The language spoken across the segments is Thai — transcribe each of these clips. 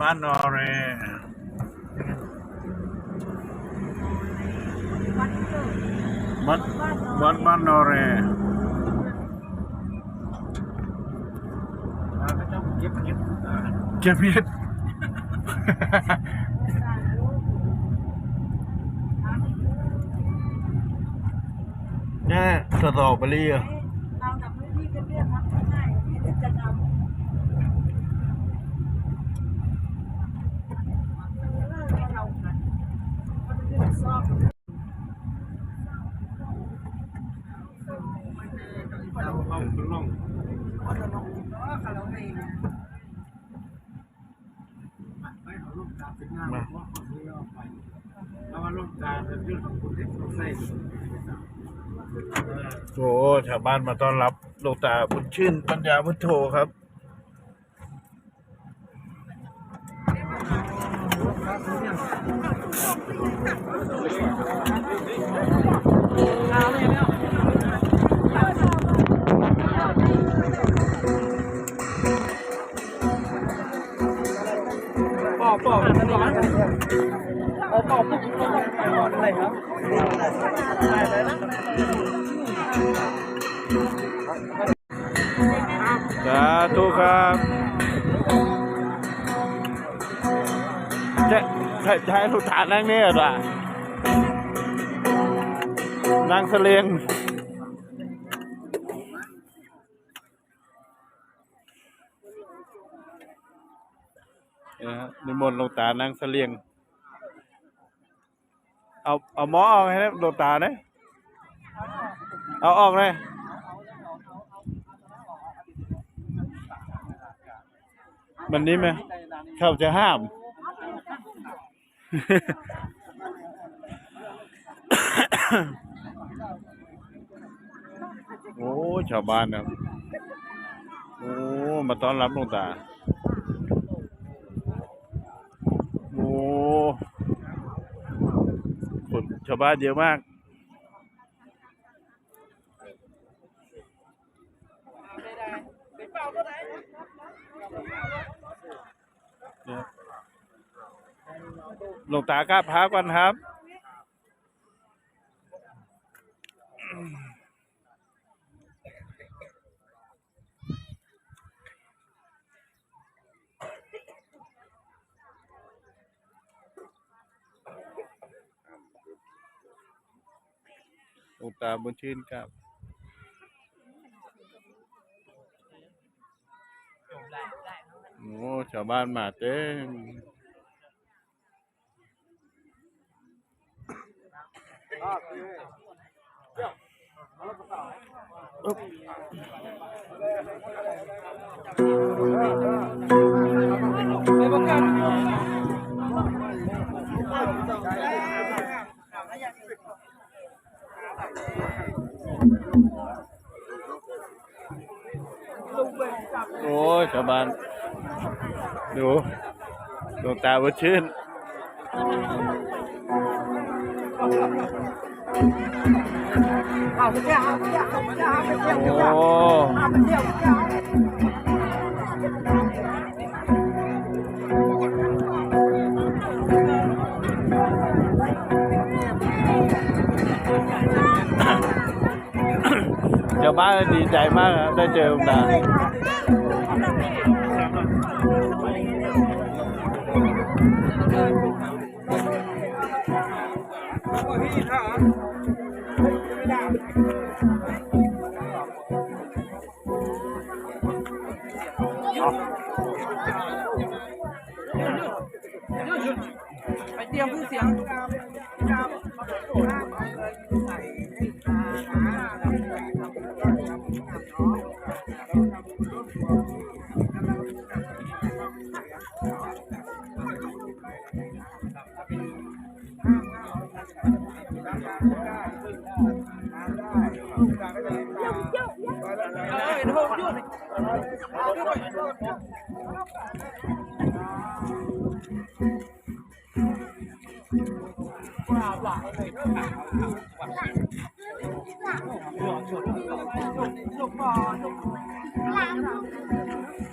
บ้านนอเรวัดเกิดวัดวัดบ้านนอเรก็ต้องเก็บเก็บเก็บเห็ดแน่สตรอเบอรี่อะ เราดับพื้นที่กันเรียกมักง่ายที่จะนำเรากัน มันเราเอาขึ้นลงคนละน้องก็เขาเราเองไปเอาลูกตาเป็นงานว่เอาล้วว่าลูกตาโอ้ชาวบ้านมาต้อนรับหลวงตาบุญชื่น ปัญญาพุทโธครับ ปอกปอกร้อนเจะจะจะให้ลูกตานั่งเนี่ยเหรอนั่งเสลียงเนี่ยฮะนิมนต์หลวงตานั่งเสลียง เอาเอาหมอออกให้นะหลวงตาเนี่ยเอาออกเลยวันนี้ไหมเขาจะห้าม โอ้ชาวบ้านนะโอ้ มาต้อนรับลวงตา โอ้คนชาวบ้านเยอะมาก หลวงตากราบพระก่อนครับ หลวงตาบุญชื่นครับ โอ้ชาวบ้านมาเต็ม โอ้ยชาวบ้า นดูดวงตาบุญชื่ นเอาไปเที่ยวเอา บ้านดีใจมากครับได้เจอหลวงตาไปเตรียมเครื่องเสียง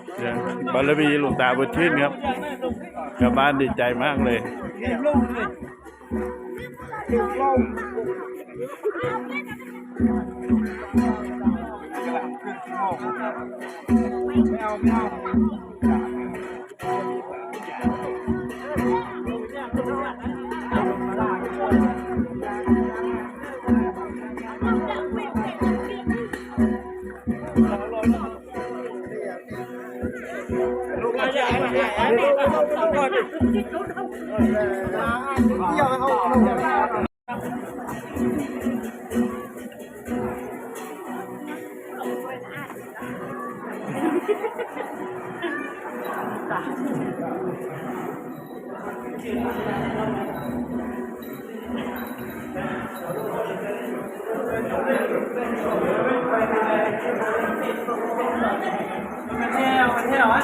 เดี๋ยวบารมีหลวงตาบุญชื่นครับชาวบ้านดีใจมากเลย ไม่ เอาไม่เอา มันแท้มันแท้วะ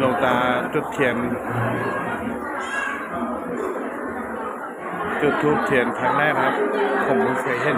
หลวง ตาจุดเทียน จุดทูบเทียนครั้งแรกครับ ผมไม่เคยเห็น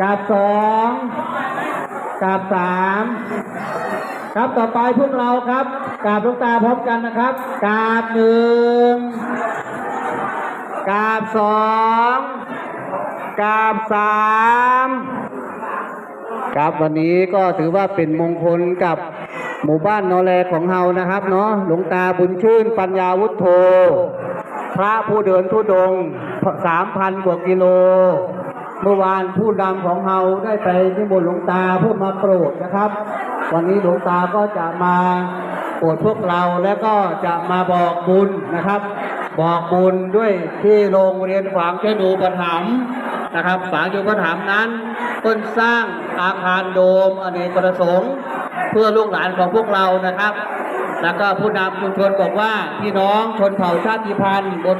กราบสองกราบสาม ครับต่อไปพวกเราครับกราบหลูกตาพร้อมกันนะครับกราบหนึ่งกราบสองกราบสามครับวันนี้ก็ถือว่าเป็นมงคลกับหมู่บ้านนอแลของเฮานะครับเนาะหลวงตาบุญชื่นปัญญาวุฒโธ พระผู้เดินทุดงสามพันกว่ากิโล เมื่อวานผู้นำของเฮาได้ไปนิมนต์หลวงตาเพื่อมาโปรดนะครับ วันนี้หลวงตาก็จะมาโปรดพวกเราและก็จะมาบอกบุญนะครับ บอกบุญด้วยที่โรงเรียนฝางเจดูปถัมนะครับฝางเจดูปถัมนั้นเพิ่นสร้างอาคารโดมอเนกประสงค์ เพื่อลูกหลานของพวกเรานะครับ แล้วก็ผู้นำชุมชนบอกว่าพี่น้องชนเผ่าชาติพันธุ์บน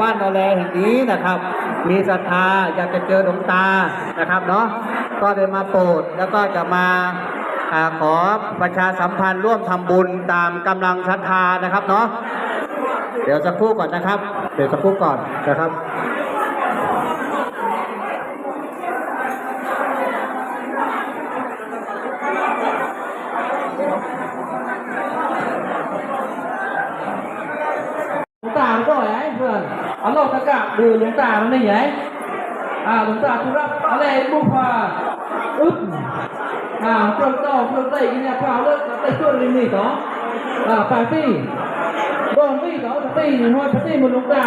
บ้านนอแลแห่งนี้นะครับมีศรัทธาอยากจะเจอหลวงตานะครับเนาะก็ได้มาโปรดแล้วก็จะมา ขอประชาสัมพันธ์ร่วมทำบุญตามกำลังศรัทธานะครับเนาะเดี๋ยวสักครู่ก่อนนะครับ เดี๋ยวสักครู่ก่อนนะครับหลวงตามันก็ไหนเพื่อนเอาโลกตะกะดูหลวงตามันได้ไหนอ่าหลวงตาทุรับอะไรบุพาอึ๊บ อ่าเปลือกตอกเปลือกไตกินเนี่ยพาเลิกไตช่วยลินี่ต่ออ่าปาร์ตี้ดองพี่ต่อปาร์ตี้ห้อยปาร์ตี้มันหลวงตา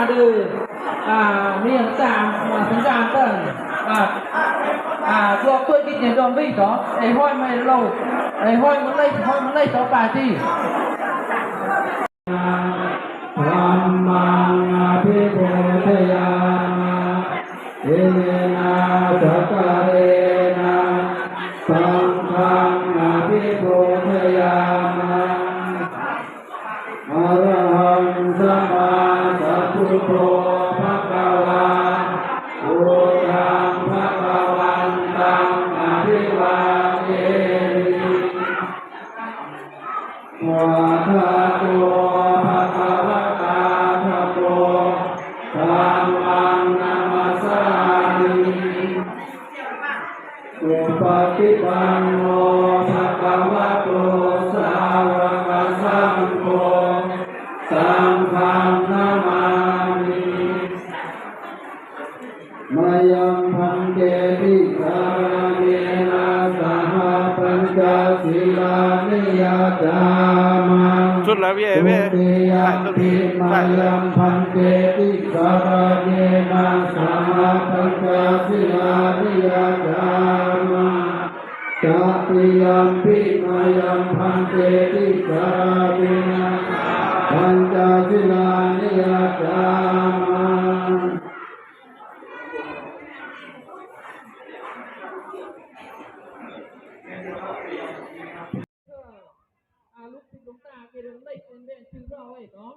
สุปฏิปันโนภะคะวะโตสาวกสังโฆสังฆังนามายังพันเตติสาเนนะสหปัญจศีลานิยาจามาสุดแล้วพี่เอตุพี่ติยาถ่ายสุดภิมาถ่ายยังพันเตติสาเนนะสหปัญจศีลานิยาจามาจั ติยัมปิมายังพันเตติสาเนนะปัญจศีลานิยาจามาอาลูกศิษย์หลวงตาเกเรได้เป็นเรื่ชื่อเราไอ้เนาะ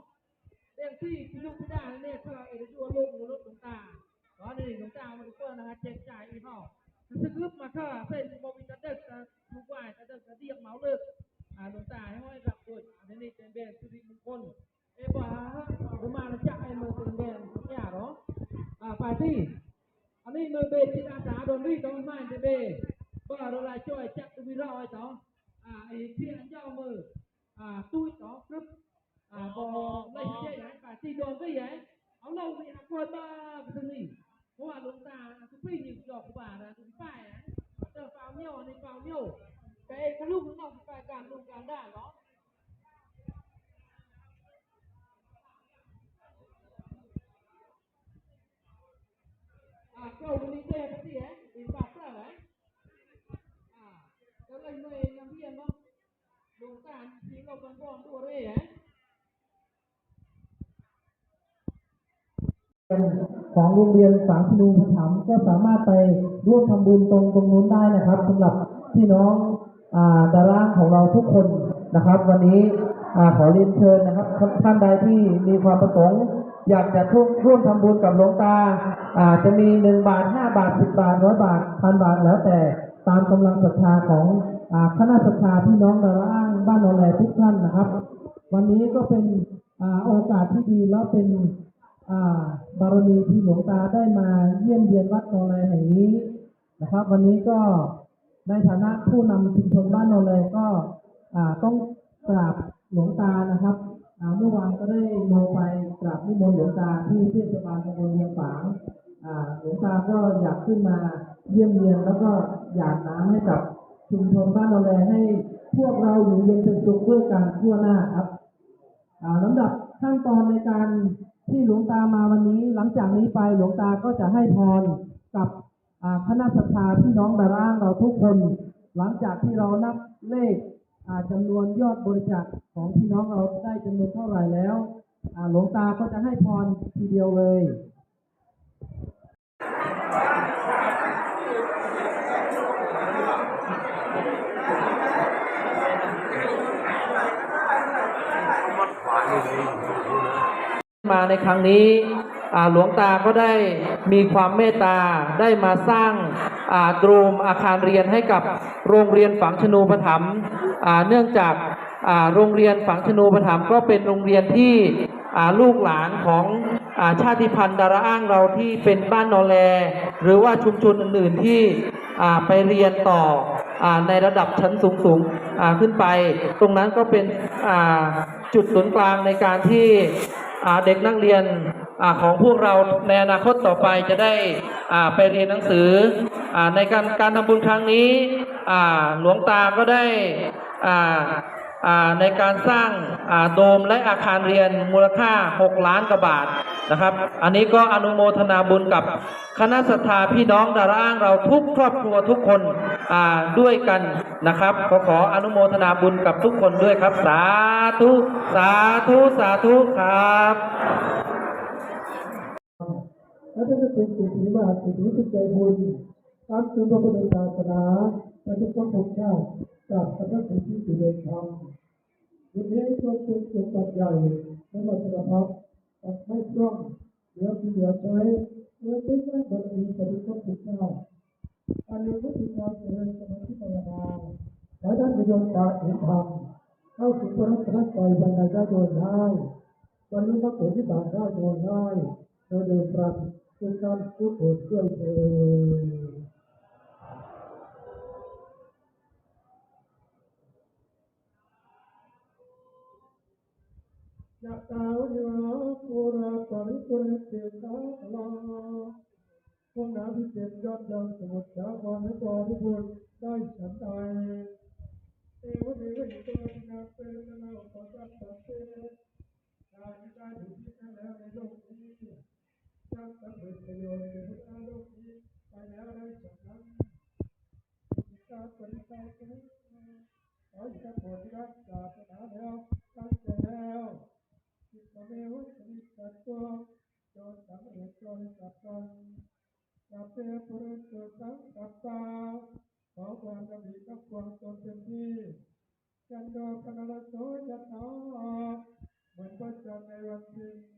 เรื่องที่ที่ลูกที่ได้เนี่ยคือเอเดชัวลูกหรือลูกหลวงตาตอนนี้หลวงตามันก็นะฮะแจกจ่ายอีกเนาะซึ่งลึกมาค่ะเส้นบอมิตาเด็ก อ่าปาร์ตี้อันนี้มือเบสจิตอาสาโดนรีต้องมาเดเบบ่เราลายช่วยจักรวิเราไอ้เนาะอ่าไอ้เพียงเจ้ามืออ่าตุ้ยต่อครึบอ่าบอไม่ใช่ไหนป่าที่โดนก็ใหญ่เอาเราไปหักคนมาไปทางนี้เพราะว่าหลวงตาทุกปีนี่หยอกบ่านะทุกป้ายนะเจอฟาวเมียวในฟาวเมียวแต่ไอ้ขลุ่มนอกไปการลุงการได้เนาะ ของโรงเรียนฝางพนูปถัมก็สามารถไปร่วมทำบุญตรงตรงนู้นได้นะครับสำหรับพี่น้องอ่าดาราของเราทุกคนนะครับ วันนี้อขอเรียนเชิญนะครับท่านใดที่มีความประสงค์ อยากจะร่วมร่วมทำบุญกับหลวงตาอาจะมีหนึ่งบาทห้าบาทสิบบาทร้อยบาทพันบาทแล้วแต่ตามกำลังศรัทธาของคณะศรัทธาพี่น้องดารางบ้านนอแลทุกท่านนะครับ วันนี้ก็เป็นอโอกาสที่ดีแล้วเป็นบารมีที่หลวงตาได้มาเยี่ยมเยียนวัดนอแลแห่งนี้นะครับ วันนี้ก็ในฐานะผู้นำชุมชนบ้านนอแลก็ต้องกราบหลวงตานะครับ เมื่อวานก็ได้ลงไปกราบนิมนต์หลวงตาที่เทศบาลตำบลเวียงฝางหลวงตาก็อยากขึ้นมาเยี่ยมเยียนแล้วก็อยากน้ำให้กับชุมชนบ้านนอแลให้พวกเราอยู่เย็นเป็นสุขด้วยกันทั่วหน้าครับอ่าลำดับขั้นตอนในการที่หลวงตามาวันนี้ หลังจากนี้ไปหลวงตาก็จะให้พรกับคณะศรัทธาพี่น้องดาร่างเราทุกคน หลังจากที่เรานับเลข จำนวนยอดบริจาคของพี่น้องเราได้จำนวนเท่าไหร่แล้วหลวงตาก็จะให้พรทีเดียวเลยมาในครั้งนี้ หลวงตาก็ได้มีความเมตตาได้มาสร้างโดมอาคารเรียนให้กับโรงเรียนฝังชนูปถัมเนื่องจากโรงเรียนฝังชนูปถัมก็เป็นโรงเรียนที่ลูกหลานของอชาติพันธุ์ดาราอ้างเราที่เป็นบ้านนอแล หรือว่าชุมชนอื่นๆที่ไปเรียนต่ออในระดับชั้นสูงๆขึ้นไป ตรงนั้นก็เป็นจุดศูนย์กลางในการที่เด็กนักเรียน ของพวกเราในอนาคตต่อไปจะได้ไปเรียนหนังสืออในการการทำบุญครั้งนี้หลวงตาก็ได้ในการสร้างโดมและอาคารเรียนมูลค่า 6 ล้านกว่าบาทนะครับ อันนี้ก็อนุโมทนาบุญกับคณะศรัทธาพี่น้องดาราอ้างเราทุกครอบครัวทุกคนด้วยกันนะครับ ขอขออนุโมทนาบุญกับทุกคนด้วยครับ สาธุ สาธุ สาธุครับ และจะเป็นสิทธิมาสิทธิสุใจบุญตามจุดพระพุทธศาสนาพระเจ้าพระเจ้าจากพระเจ้าสิทธิสุเดชธรรมวันนี้ก็เป็นสมบัติใหญ่ในมัสยิดพักตัดไม่ตรงเหลือที่เหลือใช้เมื่อเป็นแม่บารมีพระเจ้าพระเจ้าอันนี้ก็คือการเจริญสมาธิภาวนาและด้านประโยชน์การเห็นธรรมเข้าสู่พระรัตนตรัยวันใดได้โดยง่ายวันนี้ก็ผลที่บาทได้โดยง่ายเราเดินปรับ เป็นการพูดโอดช่วยเธอยัตตาวะโยปุระปริตัวเต็มน้ำลาห้องน้ำที่เต็มยอดยังสมุทรสาครและกอทุกคนได้ฉันใดเอวเมวิตัวนาเปนนาอุปะกัปปะเตได้ได้ถึงที่นั่นแล้วในโลกนี้ จักสำเร็จประโยชน์ในโลกนี้ไปแล้วได้ฉันนั้นตาปริตาปริขอให้ท่านโปรดรับศาสนาแล้วตั้งใจแล้วจิตเมวะสิตัตโตจนสำเร็จจนสัพพังสัพเพปุรนตุสังกัปปาขอความกำลังกับความตนเป็นที่จันโดปนโสยะถาเหมือนพระจันทร์ในวันจติลโสยะมือนเจ้าเรียนสว่าง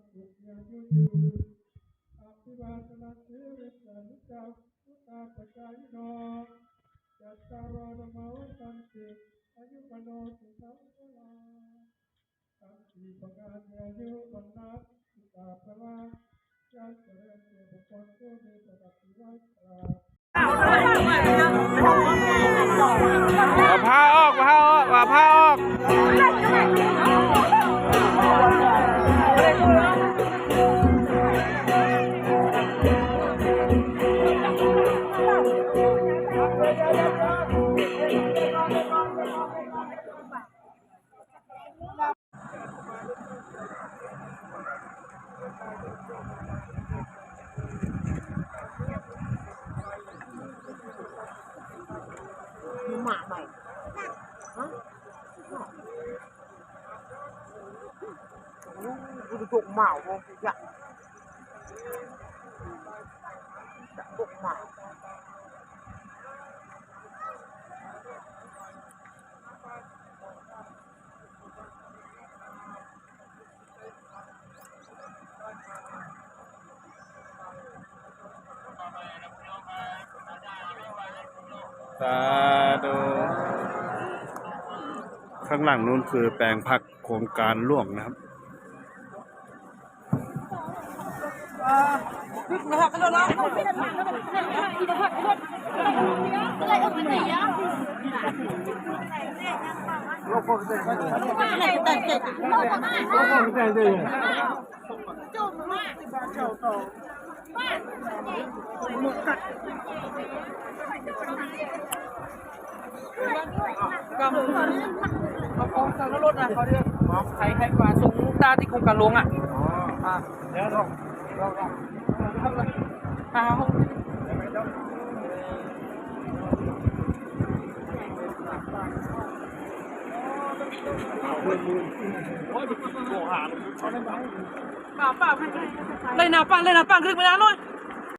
กาศแก่ยุบรรดาสิกาพละจะเจริญเจริญบุคคลผู้มีประวัติไว้ตราบเอาผ้าออกผ้าออกเอาผ้าออก สาธุข้างหลังนู้นคือแปลงผักโครงการร่วมนะครับ ก็เขาฟ้องทางรถนะเขาเรียกใครใครกว่าสูงตาที่โครงการหลวงอะอ่าเดี๋ยวลองลองลองทำเลยอ่าวขา ป้าป้าเลยนะป้าเลยนะป้าขึ้นไปนะหน่อย